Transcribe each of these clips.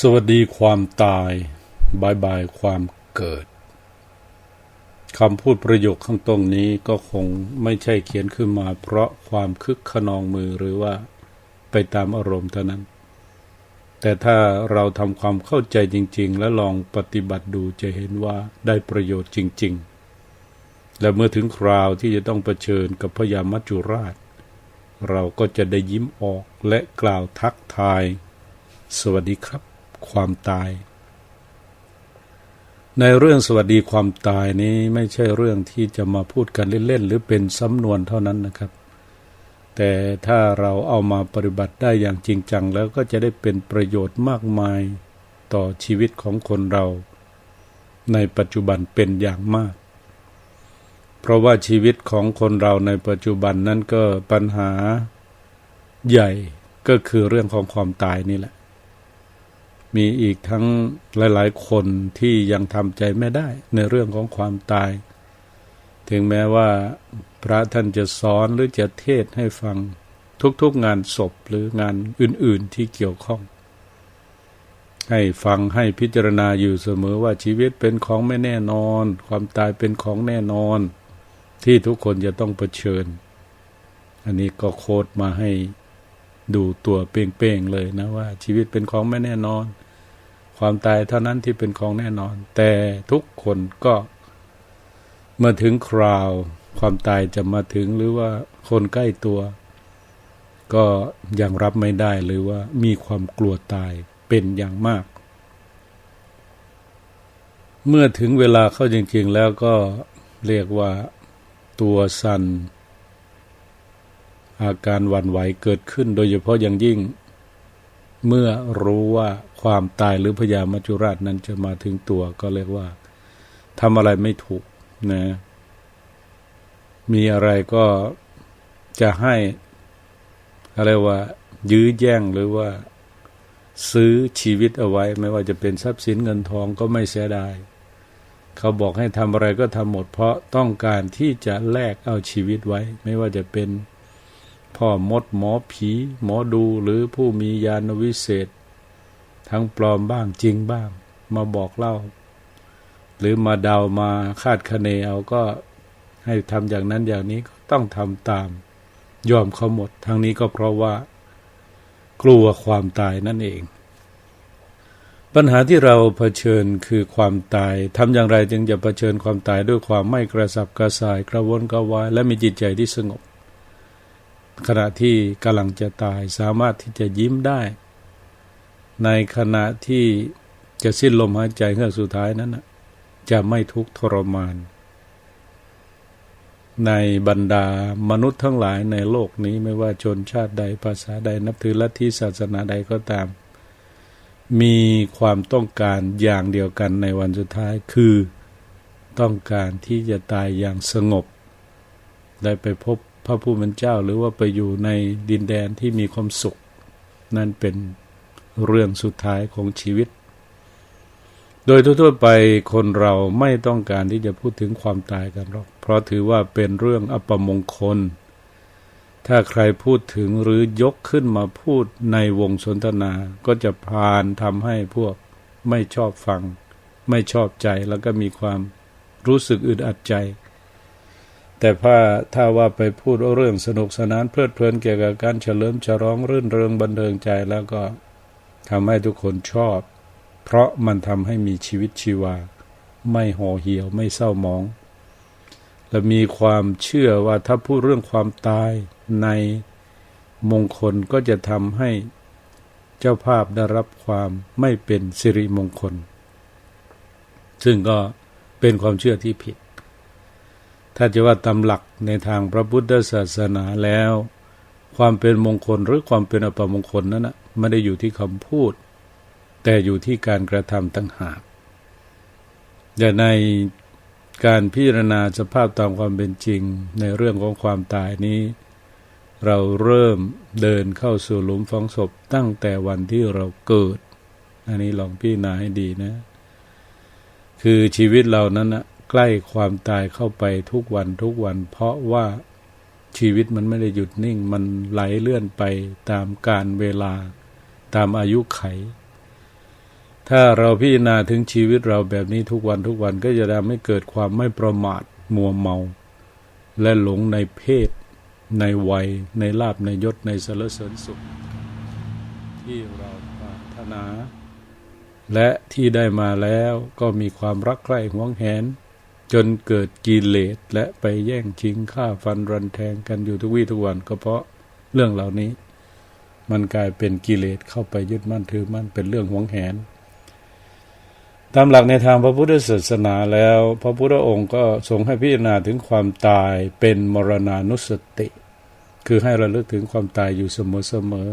สวัสดีความตายบายบายความเกิดคำพูดประโยคข้างตรงนี้ก็คงไม่ใช่เขียนขึ้นมา เพราะความคึกขนองมือหรือว่าไปตามอารมณ์เท่านั้น แต่ถ้าเราทำความเข้าใจจริง ๆ และลองปฏิบัติดูจะเห็นว่าได้ประโยชน์จริง ๆ และเมื่อถึงคราวที่จะต้องเผชิญกับพญามัจจุราช เราก็จะได้ยิ้มออกและกล่าวทักทาย สวัสดีครับ ความตาย ในเรื่องสวัสดีความตายนี้ไม่ใช่เรื่องที่จะมาพูดกันเล่นๆหรือเป็นสำนวนเท่านั้นนะครับ แต่ถ้าเราเอามาปฏิบัติได้อย่างจริงจังแล้วก็จะได้เป็นประโยชน์มากมายต่อชีวิตของคนเรา ในปัจจุบันเป็นอย่างมาก เพราะว่าชีวิตของคนเราในปัจจุบันนั้นก็ปัญหาใหญ่ก็คือเรื่องของความตายนี่แหละ มีอีกทั้งหลาย ๆ คนที่ยังทำใจไม่ได้ในเรื่องของความตาย ถึงแม้ว่าพระท่านจะสอนหรือจะเทศให้ฟังทุก ๆ งานศพหรืองานอื่น ๆ ที่เกี่ยวข้อง ให้ฟังให้พิจารณาอยู่เสมอว่าชีวิตเป็นของไม่แน่นอน ความตายเป็นของแน่นอน ที่ทุกคนจะต้องเผชิญ อันนี้ก็โคดมาให้ ดูตัวเป้งๆเลยนะว่า ชีวิตเป็นของไม่แน่นอน ความตายเท่านั้นที่เป็นของแน่นอน แต่ทุกคนก็เมื่อถึงคราว ความตายจะมาถึงหรือว่าคนใกล้ตัว ก็ยังรับไม่ได้หรือว่า มีความกลัวตายเป็นอย่างมาก เมื่อถึงเวลาเข้าจริงๆแล้วก็เรียกว่าตัวสัน อาการหวั่นไหวเกิดขึ้นโดยเฉพาะอย่างยิ่ง เมื่อรู้ว่าความตายหรือพยามัจจุราชนั้นจะมาถึงตัวก็เรียกว่าทำอะไรไม่ถูกนะ มีอะไรก็จะให้อะไรว่า ยื้อแย่งหรือว่า ซื้อชีวิตเอาไว้ ไม่ว่าจะเป็นทรัพย์สินเงินทองก็ไม่เสียดาย เขาบอกให้ทำอะไรก็ทำหมด เพราะต้องการที่จะแลกเอาชีวิตไว้ ไม่ว่าจะเป็น พ่อมดหมอผี หมอดูหรือผู้มีญาณวิเศษ ทั้งปลอมบ้างจริงบ้าง มาบอกเล่า หรือมาเดามาคาดคะเนเอาก็ให้ทำอย่างนั้นอย่างนี้ก็ต้องทำตาม ยอมเขาหมดทั้งนี้ก็เพราะว่า กลัวความตายนั่นเอง ปัญหาที่เราเผชิญคือความตายทำอย่างไรจึงจะเผชิญความตายด้วยความไม่กระสับกระส่ายกระวนกระวายและมีจิตใจที่สงบ ขณะที่กำลังจะตายสามารถที่จะยิ้มได้ ในขณะที่จะสิ้นลมหายใจเฮือกสุดท้ายนั้นจะไม่ทุกข์ทรมาน ในบรรดามนุษย์ทั้งหลายในโลกนี้ไม่ว่าชนชาติใดภาษาใดนับถือลัทธิศาสนาใดก็ตาม มีความต้องการอย่างเดียวกันในวันสุดท้ายคือต้องการที่จะตายอย่างสงบ ได้ไปพบ พระผู้เป็นเจ้าหรือว่าไปอยู่ในดินแดนที่มีความสุข นั่นเป็นเรื่องสุดท้ายของชีวิต โดยทั่วๆไปคนเราไม่ต้องการที่จะพูดถึงความตายกันหรอก เพราะถือว่าเป็นเรื่องอัปมงคล ถ้าใครพูดถึงหรือยกขึ้นมาพูดในวงสนทนา ก็จะพานทำให้พวกไม่ชอบฟัง ไม่ชอบใจแล้วก็มีความรู้สึกอึดอัดใจ แต่ถ้าถ้าว่าไปพูดเรื่องสนุกสนานเพลิดเพลินเกี่ยวกับการเฉลิมฉลองรื่นเริงบันเทิงใจแล้วก็ทำให้ทุกคนชอบ เพราะมันทำให้มีชีวิตชีวา ไม่ห่อเหี่ยวไม่เศร้ามอง และมีความเชื่อว่าถ้าพูดเรื่องความตายในมงคลก็จะทำให้เจ้าภาพได้รับความไม่เป็นสิริมงคล ซึ่งก็เป็นความเชื่อที่ผิด ถ้าจะว่าตำหลักในทางพระพุทธศาสนาแล้ว ความเป็นมงคลหรือความเป็นอัปมงคลนั้นนะไม่ได้อยู่ที่คำพูด แต่อยู่ที่การกระทำตั้งหากแต่ในการพิจารณาสภาพตามความเป็นจริงในเรื่องของความตายนี้ เราเริ่มเดินเข้าสู่หลุมฝังศพตั้งแต่วันที่เราเกิด อันนี้ลองพิจารณาให้ดีนะ คือชีวิตเรานั้นนะ ใกล้ความตายเข้าไปทุกวันทุกวัน เพราะว่าชีวิตมันไม่ได้หยุดนิ่ง มันไหลเลื่อนไปตามการเวลาตามอายุไข ถ้าเราพิจารณาถึงชีวิตเราแบบนี้ทุกวันทุกวันก็จะทำให้เกิดความไม่ประมาทมัวเมา และหลงในเพศ ในวัย ในลาบในยศในสรรเสริญสุข ที่เราปรารถนา และที่ได้มาแล้วก็มีความรักใคร่หวงแหน จนเกิดกิเลสและไปแย่งชิงฆ่าฟันรันแทงกันอยู่ทุกวี่ทุกวันก็เพราะเรื่องเหล่านี้ มันกลายเป็นกิเลสเข้าไปยึดมั่นถือมั่นเป็นเรื่องหวงแหน ตามหลักในทางพระพุทธศาสนาแล้ว พระพุทธองค์ก็ทรงให้พิจารณาถึงความตายเป็นมรณานุสติ คือให้ระลึกถึงความตายอยู่เสมอ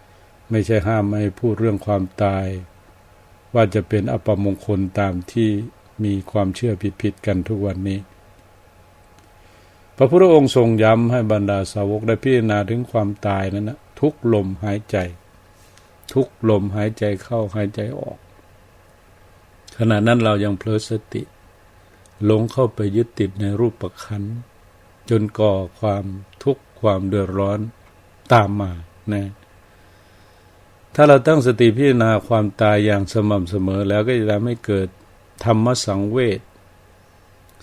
ๆไม่ใช่ห้ามไม่พูดเรื่องความตาย ว่าจะเป็นอัปมงคลตามที่ มีความเชื่อผิดๆกันทุกวันนี้ พระพุทธองค์ทรงย้ำให้บรรดาสาวกได้พิจารณาถึงความตายนั้นนะทุกลมหายใจ ทุกลมหายใจเข้าหายใจออก ขณะนั้นเรายังเพลิดสติหลงเข้าไปยึดติดในรูปประคันจนก่อความทุกข์ความเดือดร้อนตามมานะถ้าเราตั้งสติพิจารณาความตายอย่างสม่ำเสมอแล้วก็จะทำให้เกิด ธรรมสังเวช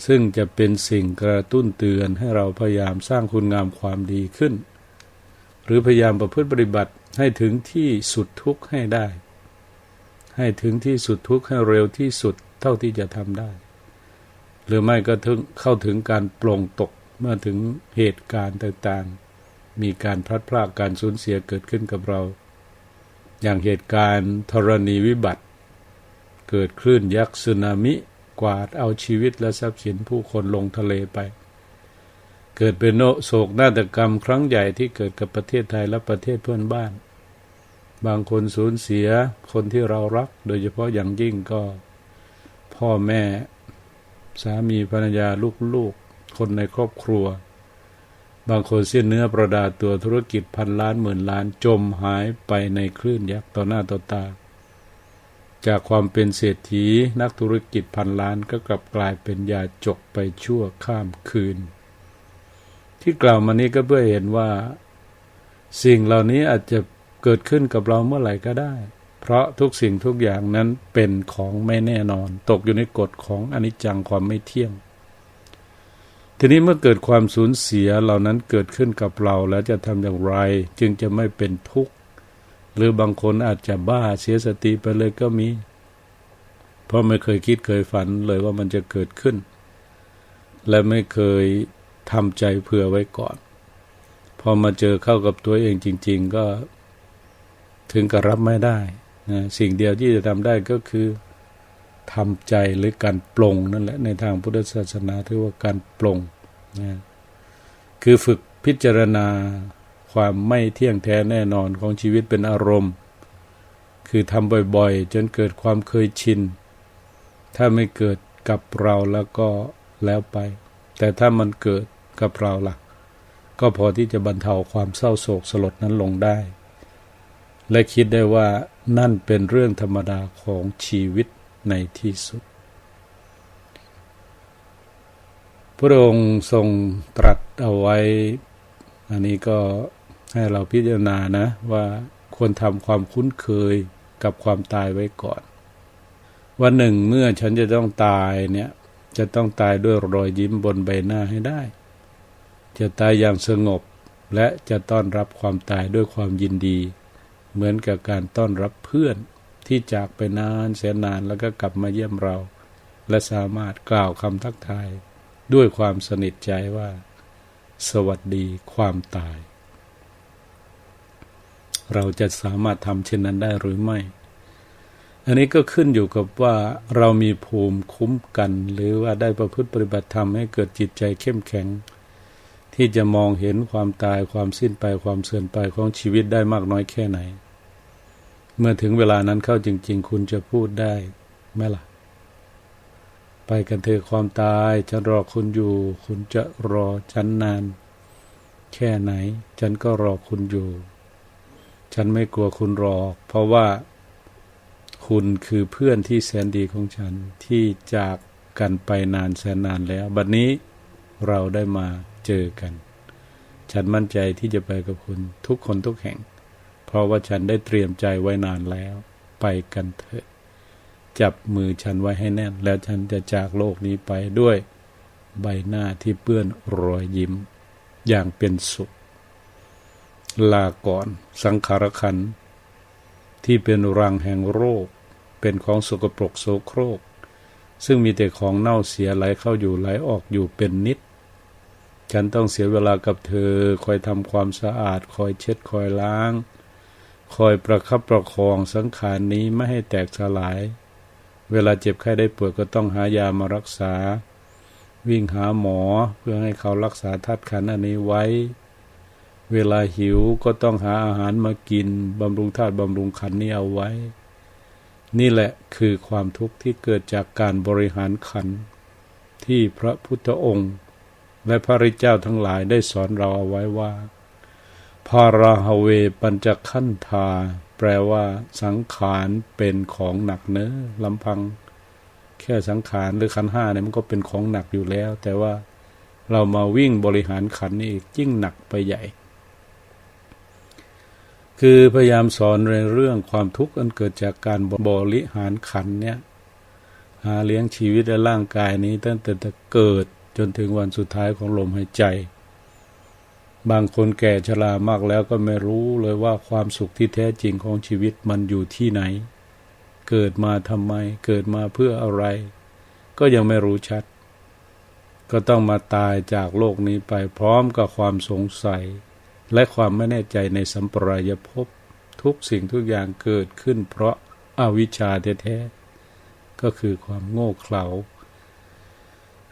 ซึ่งจะเป็นสิ่งกระตุ้นเตือนให้เราพยายามสร้างคุณงามความดีขึ้น หรือพยายามประพฤติปฏิบัติให้ถึงที่สุดทุกข์ให้ได้ ให้ถึงที่สุดทุกข์ให้เร็วที่สุดเท่าที่จะทำได้ หรือไม่ก็ถึงเข้าถึงการปลงตกเมื่อถึงเหตุการณ์ต่างๆ มีการพลัดพรากการสูญเสียเกิดขึ้นกับเรา อย่างเหตุการณ์ธรณีวิบัติ เกิดคลื่นยักษ์สึนามิ กวาดเอาชีวิตและทรัพย์สินผู้คนลงทะเลไป เกิดเป็นโศกนาฏกรรมครั้งใหญ่ที่เกิดกับประเทศไทยและประเทศเพื่อนบ้าน บางคนสูญเสียคนที่เรารัก โดยเฉพาะอย่างยิ่งก็ พ่อแม่ สามีภรรยาลูกๆ คนในครอบครัว บางคนเส้นเนื้อประดาตัวธุรกิจพันล้านหมื่นล้านจมหายไปในคลื่นยักษ์ต่อหน้าต่อตา จากความเป็นเศรษฐีนักธุรกิจพันล้านก็กลับกลายเป็นยาจกไปชั่วข้ามคืน ที่กล่าวมานี้ก็เพื่อเห็นว่า สิ่งเหล่านี้อาจจะเกิดขึ้นกับเราเมื่อไหร่ก็ได้ เพราะทุกสิ่งทุกอย่างนั้นเป็นของไม่แน่นอน ตกอยู่ในกฎของอนิจจังความไม่เที่ยง ทีนี้เมื่อเกิดความสูญเสียเหล่านั้นเกิดขึ้นกับเราแล้วจะทำอย่างไรจึงจะไม่เป็นทุกข์ หรือบางคนอาจจะบ้าเสียสติไปเลยก็มี เพราะไม่เคยคิดเคยฝันเลยว่ามันจะเกิดขึ้น และไม่เคยทำใจเผื่อไว้ก่อน พอมาเจอเข้ากับตัวเองจริง ๆ ก็ถึงกับรับไม่ได้นะสิ่งเดียวที่จะทำได้ก็คือทำใจหรือการปลงนั่นแหละในทางพุทธศาสนาถือว่าการปลงนะคือฝึกพิจารณา ความไม่เที่ยงแท้แน่นอนของชีวิตเป็นอารมณ์ คือทำบ่อยๆ จนเกิดความเคยชิน ถ้าไม่เกิดกับเราแล้วก็แล้วไป แต่ถ้ามันเกิดกับเราล่ะ ก็พอที่จะบรรเทาความเศร้าโศกสลดนั้นลงได้ และคิดได้ว่านั่นเป็นเรื่องธรรมดาของชีวิตในที่สุด พระองค์ทรงตรัสเอาไว้ อันนี้ก็ ให้เราพิจารณานะว่าควรทำความคุ้นเคยกับความตายไว้ก่อน วันหนึ่งเมื่อฉันจะต้องตายเนี่ยจะต้องตายด้วยรอยยิ้มบนใบหน้าให้ได้ จะตายอย่างสงบและจะต้อนรับความตายด้วยความยินดี เหมือนกับการต้อนรับเพื่อนที่จากไปนานแสนนานแล้วก็กลับมาเยี่ยมเรา และสามารถกล่าวคำทักทาย ด้วยความสนิทใจว่า สวัสดีความตาย เราจะสามารถทำเช่นนั้นได้หรือไม่ อันนี้ก็ขึ้นอยู่กับว่าเรามีภูมิคุ้มกัน หรือว่าได้ประพฤติปฏิบัติธรรมให้เกิดจิตใจเข้มแข็ง ที่จะมองเห็นความตายความสิ้นไปความเสื่อมไปของชีวิตได้มากน้อยแค่ไหน เมื่อถึงเวลานั้นเข้าจริง ๆ คุณจะพูดได้ไหมล่ะไปกันเถอะความตายฉันรอคุณอยู่ คุณจะรอฉันนาน แค่ไหน ฉันก็รอคุณอยู่ ฉันไม่กลัวคุณรอก เพราะว่าคุณคือเพื่อนที่แสนดีของฉันที่จากกันไปนานแสนนานแล้ว บัดนี้เราได้มาเจอกัน ฉันมั่นใจที่จะไปกับคุณทุกคนทุกแห่ง เพราะว่าฉันได้เตรียมใจไว้นานแล้ว ไปกันเถอะ จับมือฉันไว้ให้แน่น แล้วฉันจะจากโลกนี้ไปด้วยใบหน้าที่เปื้อนรอยยิ้ม อย่างเป็นสุข ลาก่อน สังขารขันที่เป็นรังแห่งโรค เป็นของสกปรกโสโครก ซึ่งมีแต่ของเน่าเสียไหลเข้าอยู่ไหลออกอยู่เป็นนิด ฉันต้องเสียเวลากับเธอ คอยทำความสะอาด คอยเช็ดคอยล้าง คอยประคับประคองสังขารนี้ไม่ให้แตกสลาย เวลาเจ็บไข้ได้ป่วยก็ต้องหายามารักษา วิ่งหาหมอเพื่อให้เขารักษาธาตุขันอันนี้ไว้ เวลาหิวก็ต้องหาอาหารมากิน บำรุงธาตุบำรุงขันนี้เอาไว้ นี่แหละคือความทุกข์ที่เกิดจากการบริหารขัน ที่พระพุทธองค์ และพระริเจ้าทั้งหลายได้สอนเราเอาไว้ว่า พาราหเวปัญจขันธา แปลว่า สังขารเป็นของหนักเนื้อลำพัง แค่สังขารหรือขันห้าเนี่ยมันก็เป็นของหนักอยู่แล้ว แต่ว่าเรามาวิ่งบริหารขันนี่อีกยิ่งหนักไปใหญ่ คือพยายามสอนในเรื่องความทุกข์อันเกิดจากการบริหารขันเนี่ยหาเลี้ยงชีวิตและร่างกายนี้ตั้งแต่เกิดจนถึงวันสุดท้ายของลมหายใจ บางคนแก่ชรามากแล้วก็ไม่รู้เลยว่าความสุขที่แท้จริงของชีวิตมันอยู่ที่ไหน เกิดมาทำไม เกิดมาเพื่ออะไร ก็ยังไม่รู้ชัด ก็ต้องมาตายจากโลกนี้ไปพร้อมกับความสงสัย และความไม่แน่ใจในสัมปรายภพทุกสิ่งทุกอย่างเกิดขึ้น เพราะอาวิชชาแท้ๆก็คือความโง่เขลา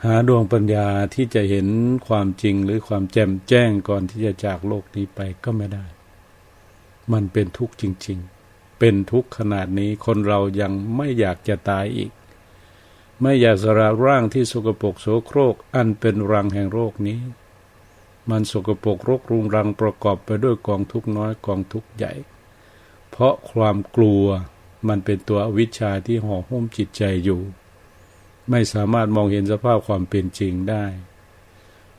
หาดวงปัญญาที่จะเห็นความจริงหรือความแจ่มแจ้งก่อนที่จะจากโลกนี้ไปก็ไม่ได้ มันเป็นทุกข์จริง ๆ เป็นทุกข์ขนาดนี้คนเรายังไม่อยากจะตายอีก ไม่อยากสละร่างที่สกปรกโสโครกอันเป็นรังแห่งโรคนี้ มันสกปรกรกรุงรังประกอบไปด้วยกองทุกน้อยกองทุกใหญ่ เพราะความกลัวมันเป็นตัววิชชาที่ห่อหุ้มจิตใจอยู่ ไม่สามารถมองเห็นสภาพความเป็นจริงได้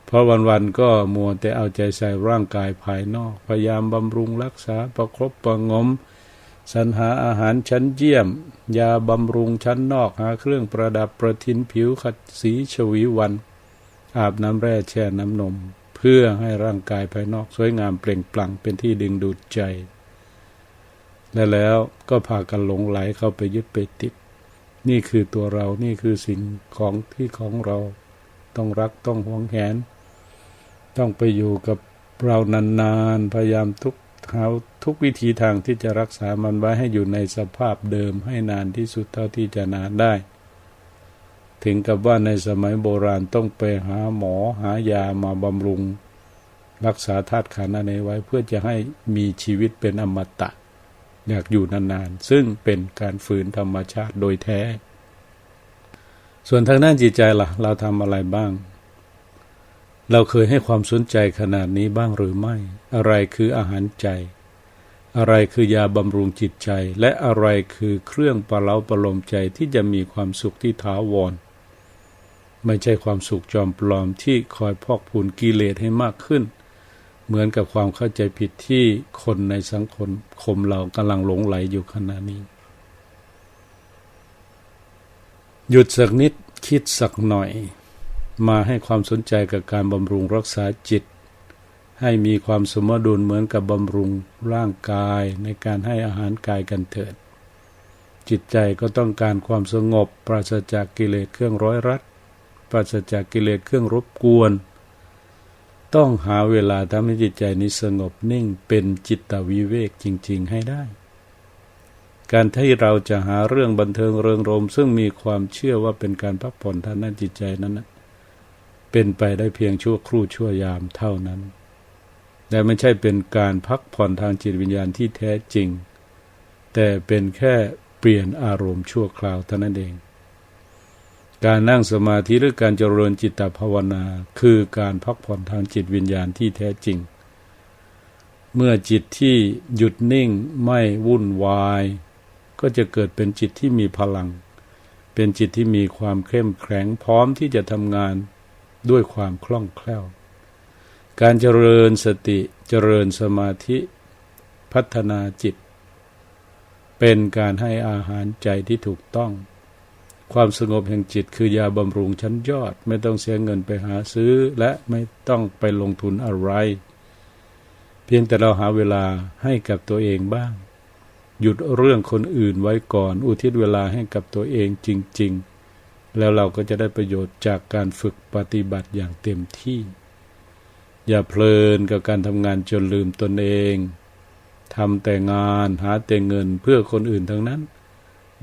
เพราะวันๆก็มัวแต่เอาใจใส่ร่างกายภายนอก พยายามบำรุงรักษาประครบประงมสรรหาอาหารชั้นเยี่ยม ยาบำรุงชั้นนอกหาเครื่องประดับประทินผิวขัดสีชวีวัน อาบน้ำแร่แช่น้ำนม เพื่อให้ร่างกายภายนอกสวยงามเปล่งปลั่งเป็นที่ดึงดูดใจ และแล้วก็พากันหลงไหลเข้าไปยึดไปติด นี่คือตัวเรานี่คือสิ่งของที่ของเรา ต้องรักต้องหวงแหน ต้องไปอยู่กับเรานานๆพยายามทุกหาทุกวิธีทางที่จะรักษามันไว้ให้อยู่ในสภาพเดิมให้นานที่สุดเท่าที่จะนานได้ ถึงกับว่าในสมัยโบราณต้องไปหาหมอหายามาบำรุง รักษาธาตุขันธ์อันนี้ไว้เพื่อจะให้มีชีวิตเป็นอมตะ อยากอยู่นานๆ ซึ่งเป็นการฝืนธรรมชาติโดยแท้ ส่วนทางด้านจิตใจล่ะ เราทำอะไรบ้าง เราเคยให้ความสนใจขนาดนี้บ้างหรือไม่ อะไรคืออาหารใจ อะไรคือยาบำรุงจิตใจ และอะไรคือเครื่องประเล้าประโลมใจที่จะมีความสุขที่ถาวร ไม่ใช่ความสุขจอมปลอมที่คอยพอกพูนกิเลสให้มากขึ้น เหมือนกับความเข้าใจผิดที่คนในสังคมคมเรากำลังหลงไหลอยู่ขณะนี้ หยุดสักนิดคิดสักหน่อย มาให้ความสนใจกับการบำรุงรักษาจิต ให้มีความสมดุลเหมือนกับบำรุงร่างกายในการให้อาหารกายกันเถิด จิตใจก็ต้องการความสงบปราศจากกิเลสเครื่องร้อยรัด ปราศจากกิเลสเครื่องรบกวน ต้องหาเวลาทำให้จิตใจนี้สงบนิ่งเป็นจิตวิเวกจริง ๆ ให้ได้ การที่เราจะหาเรื่องบันเทิงเริงรม ซึ่งมีความเชื่อว่าเป็นการพักผ่อนทางด้านจิตใจนั้นนะเป็นไปได้เพียงชั่วครู่ชั่วยามเท่านั้น แต่ไม่ใช่เป็นการพักผ่อนทางจิตวิญญาณที่แท้จริง แต่เป็นแค่เปลี่ยนอารมณ์ชั่วคราวเท่านั้นเอง การนั่งสมาธิหรือการเจริญจิตตภาวนา คือการพักผ่อนทางจิตวิญญาณที่แท้จริง เมื่อจิตที่หยุดนิ่งไม่วุ่นวาย ก็จะเกิดเป็นจิตที่มีพลัง เป็นจิตที่มีความเข้มแข็งพร้อมที่จะทำงานด้วยความคล่องแคล่ว การเจริญสติเจริญสมาธิ พัฒนาจิต เป็นการให้อาหารใจที่ถูกต้อง ความสงบแห่งจิตคือยาบำรุงชั้นยอด ไม่ต้องเสียเงินไปหาซื้อ และไม่ต้องไปลงทุนอะไร เพียงแต่เราหาเวลาให้กับตัวเองบ้าง หยุดเรื่องคนอื่นไว้ก่อน อุทิศเวลาให้กับตัวเองจริง ๆ แล้วเราก็จะได้ประโยชน์จากการฝึกปฏิบัติอย่างเต็มที่ อย่าเพลินกับการทำงานจนลืมตนเองทำแต่งานหาแต่เงินเพื่อคนอื่นทั้งนั้น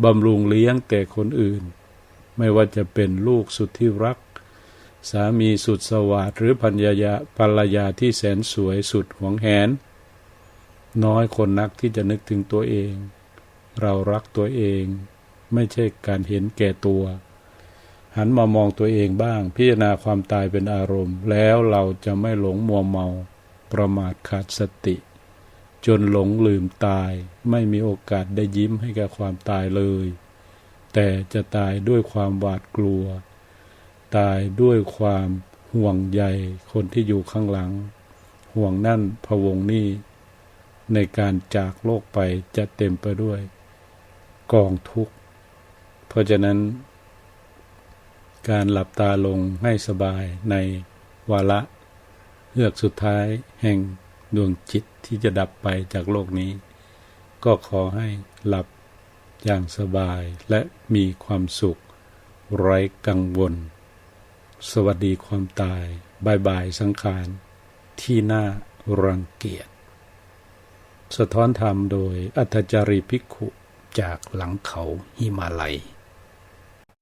บำรุงเลี้ยงแต่คนอื่น ไม่ว่าจะเป็นลูกสุดที่รัก สามีสุดสวัสดหรือพัญญาภรรยาที่แสนสวยสุดหวงแหน น้อยคนนักที่จะนึกถึงตัวเอง เรารักตัวเอง ไม่ใช่การเห็นแก่ตัว หันมามองตัวเองบ้าง พิจารณาความตายเป็นอารมณ์ แล้วเราจะไม่หลงมัวเมาประมาทขาดสติ จนหลงลืมตาย ไม่มีโอกาสได้ยิ้มให้กับความตายเลย แต่จะตายด้วยความหวาดกลัว ตายด้วยความห่วงใยคนที่อยู่ข้างหลัง ห่วงนั่นพะวงนี่ในการจากโลกไปจะเต็มไปด้วย กองทุกข์ เพราะฉะนั้น การหลับตาลงให้สบายในวาระเฮือกสุดท้ายแห่ง ดวงจิตที่จะดับไปจากโลกนี้ ก็ขอให้หลับอย่างสบายและมีความสุข ไร้กังวล สวัสดีความตายบายบายสังขาร ที่น่ารังเกียจ สะท้อนธรรมโดยอัธจารีภิกขุจากหลังเขาหิมาลัย